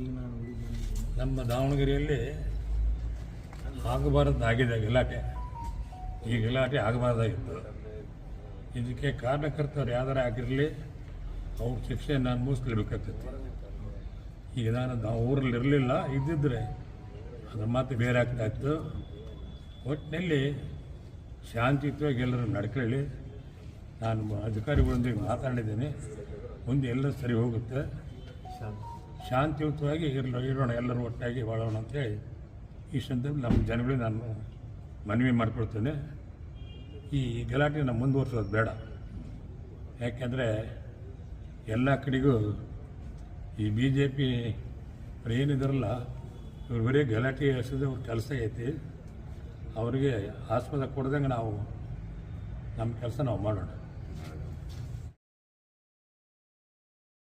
ಈಗ ನಾನು ನಮ್ಮ ದಾವಣಗೆರೆಯಲ್ಲಿ ಆಗಬಾರದಾಗಿದೆ ಗಲಾಟೆ. ಈ ಗಲಾಟೆ ಆಗಬಾರ್ದಾಗಿತ್ತು. ಇದಕ್ಕೆ ಕಾರಣಕರ್ತರು ಯಾವ್ದಾರ ಆಗಿರಲಿ ಅವ್ರ ಶಿಕ್ಷೆ ನಾನು ಅನುಭವಿಸ್ಲೇಬೇಕಾಗ್ತೈತಿ ಈಗ ನಾನು ನಾವು ಊರಲ್ಲಿ ಇರಲಿಲ್ಲ ಇದ್ದಿದ್ರೆ ಅದ್ರ ಮಾತು ಬೇರೆ ಆಗ್ತಾಯಿತ್ತು ಒಟ್ಟಿನಲ್ಲಿ ಶಾಂತಿಯುತವಾಗಿ ಎಲ್ಲರೂ ನಡ್ಕೊಳ್ಳಿ. ನಾನು ಅಧಿಕಾರಿಗಳೊಂದಿಗೆ ಮಾತಾಡಿದ್ದೀನಿ. ಮುಂದೆ ಎಲ್ಲ ಸರಿ ಹೋಗುತ್ತೆ. ಶಾಂತಿಯುತವಾಗಿ ಇರಲು, ಇರೋಣ, ಎಲ್ಲರೂ ಒಟ್ಟಾಗಿ ಬಾಳೋಣ ಅಂತೇಳಿ ಈ ಸಂದರ್ಭದಲ್ಲಿ ನಮ್ಮ ಜನಗಳಿಗೆ ನಾನು ಮನವಿ ಮಾಡ್ಕೊಳ್ತೇನೆ. ಈ ಗಲಾಟೆನ ಮುಂದುವರ್ಸೋದು ಬೇಡ. ಯಾಕೆಂದರೆ ಎಲ್ಲ ಕಡೆಗೂ ಈ ಬಿ ಜೆ ಪಿ ಏನಿದಾರಲ್ಲ, ಇವ್ರು ಬರೀ ಗಲಾಟೆ ಎಸೆದು ಅವ್ರ ಕೆಲಸ ಐತಿ. ಅವರಿಗೆ ಆಸ್ಪದ ಕೊಡ್ದಂಗೆ ನಾವು ನಮ್ಮ ಕೆಲಸ ನಾವು ಮಾಡೋಣ.